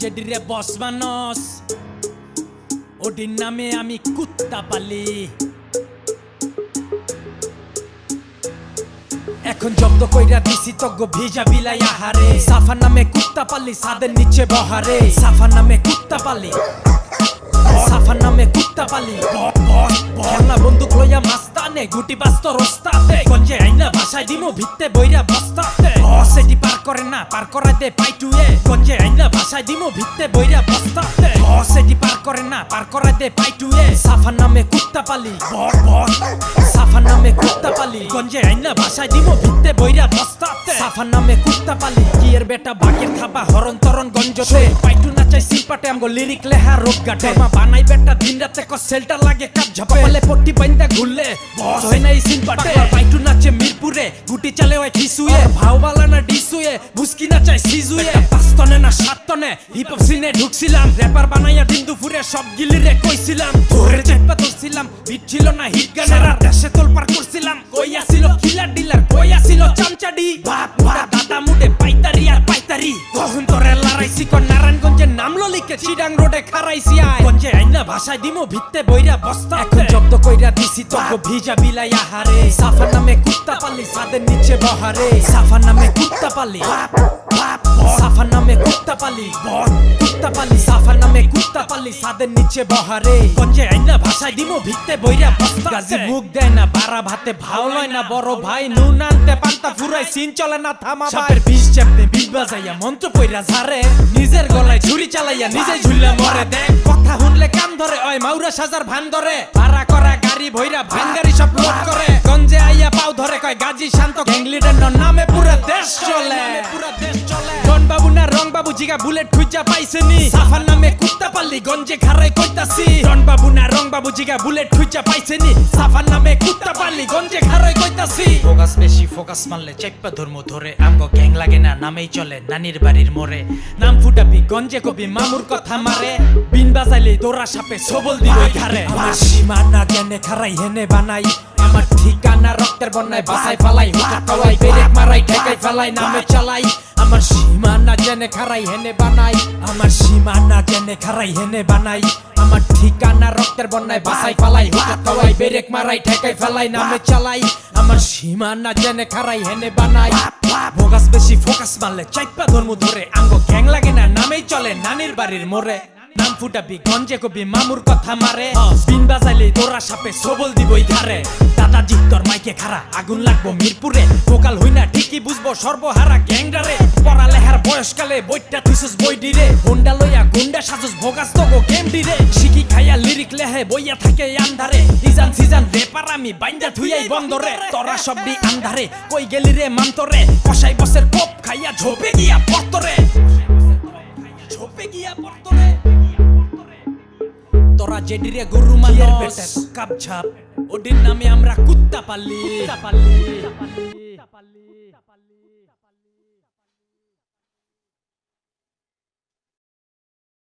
যেডিরে বস মানস ওডির নামে আমি কুত্তা পালি এখন জব্দ কইরা দিছি তজ্ঞ ভিজা বিলাই আহারে সাফা নামে কুত্তা পালি সাদের নিচে বহারে। সাফা নামে কুত্তা পালি। সাফা নামে কুত্তা পালি। খেলনা বন্দুক লইয়া মাস্তানে, গুটি বাস্ত রস্তাতে। গঞ্জে আইনা ভাষায় দিমো ভিত্তে বইরা বস্তাতে। সেটি পার করে না, পার করাই দে পাইটুয়ে গঞ্জে আইনা ভাষায় দিমো ভিত্তে বইরা বস্তাতে। সেটি পার করে না, পার করাই দে পাইটুয়ে সাফা নামে কুত্তা পালি। সাফা নামে কুত্তা পালি। গঞ্জে আইনা ভাষায় দিমো ভিত্তে বইরা বস্তাতে। সাফা নামে কুত্তা পালি। কিয়ের বেটা বাকের খাবা হরন তরন গঞ্জতে। পাইটু নাচাই সিম্পাটে আমগো লিরিক লেহা রোগ গাটে মা বানাই বেটা দিন রাতে ক সেলটা লাগে কাপ ঝাপালে পট্টি বাইন্দা ঘুরলে বস হয় নাই সিম্পাটে পাইটু নাচে মিরপুরে গুটি চালে ওই খিসুয়ে ভাও বালা না ডিসুয়ে বুসকি নাচাই সিজুয়ে। পাঁচতনে না সাততনে হিপ হপ সিনে ঢুকছিলাম। র্যাপার বানাইয়া দিন দুপুরে সব গিলিরে কইছিলাম। ধরে চেপা ধরছিলাম বিট ছিল না হিট গানেরা। দেশে তোলপার করছিলাম। কইয়া ছিল কিলার ডিলার কইয়া ছিল চামচাডি। বাপ বাপ দাদা মুডে লিখে চিডাং রোডে খারাইছি আয়। কঞ্জে আইনা ভাষায় দিমো ভিত্তে বইরা বস্তা এখন জব্দ কইরা দিছি তক ভিজা বিলাই আহারে। সাফা নামে কুত্তা পালি সাদের নিচে বহারে। সাফা নামে কুত্তা পালি। সাফা নামে কুত্তা পালি। কুত্তা পালি সাফা নামে কুত্তা পালি। সাদের নিচে বহারে। গঞ্জে আইনা ভাষায় দিমু ভিত্তে বইরা গাজি মুখ দেয় না বারা ভাতে ভাও লয় না। বড় ভাই নুন আনতে পান্তা ফুরাই সিন চলে না থামা সাপের বিষ চেপতে বিষ বাজাইয়া মন্ত্র পইরা ঝারে নিজের গলায় ছুরি চালাইয়া নিজে ঝুললে মরে। দেখ কথা শুনলে কান ধরে ওই মাউরা সাজার ভান ধরে। ভাড়া করা গাড়ি ভইরা ভান গাড়ি সব লোড করে। গঞ্জে আইয়া পাও ধরে কয় গাজী শান্ত। গ্যাংলিডের নামে পুরো দেশ চলে। পুরো দেশ জিগা বুলেট খুঁজা পাইছেনি। সাফার নামে কুত্তা পাল্লি গঞ্জে খারাই কইতাছি। রন বাবু না রং বাবু জিগা বুলেট খুঁজা পাইছেনি। সাফার নামে কুত্তা পাল্লি গঞ্জে খারাই কইতাছি। ফোকাস বেশি ফোকাস মারলে চেপ্পা ধর্ম ধরে। আমগো গ্যাং লাগে না নামেই চলে নানির বাড়ির মোড়ে। নাম ফুটাবি গঞ্জে কবি মামুর কথা মারে। বিন বাজাইলে দৌড়া সাপে সবল দিল ঘাড়ে। আমার সীমানা জ্ঞানে খারাই হেনে বানাই। আমার ঠিকানা রক্তের বন্যায় বাসায় ফালাই হুকা খাওয়াই বেরেক মারাই, ঠেকাই ফেলাই, নামে চালাই। আমার সীমানা জেনে খারাই হেনে বানাই। আমার সীমানা জেনে খারাই হেনে বানাই। আমার ঠিকানা রক্তের বন্যায় বাসায় ফালাই হুকা খাওয়াই বেরেক মারাই, ঠেকাই ফেলাই, নামে চালাই। আমার সীমানা জেনে খারাই হেনে বানাই। ফোকাস বেশি, ফোকাস মারলে, চাইপা ধর্ম ধরে, আঙ্গ গ্যাং লাগে না, নামেই চলে, নানির বাড়ির মোড়ে। নাম ফুটাবি, গঞ্জে কবি, মামুর কথা মারে। বিন বাজাইলে তোরা সাপে সবল দিবই দাদাজি তোর মাইকে খারা আগুন লাগবো মিরপুরে। ভোকাল হই না ঠিকই বুঝব সর্বহারা গ্যাংডারে। পড়ালেহার বয়সকালে বইটা থিসুস বই লইয়া গুন্ডা সাজুস ভোগাস গেম শিখি খাইয়া লিরিক লেহে বইয়া থাকে আন্ধারে। ইজান সিজান রেপার আমি বাইন্দা থুইয়াই বন্দরে। তোরা সব দি আন্ধারে, কই গেলি রে মান্তরে? কষাই বসের কোপ খাইয়া ঝোপে গিয়া পত্তরে। তোরা জেডিরে গরু মানের বেটে কাপ ঝাপ। ওডির নামে আমরা কুত্তা পাল্লি। কুত্তা পাল্লি।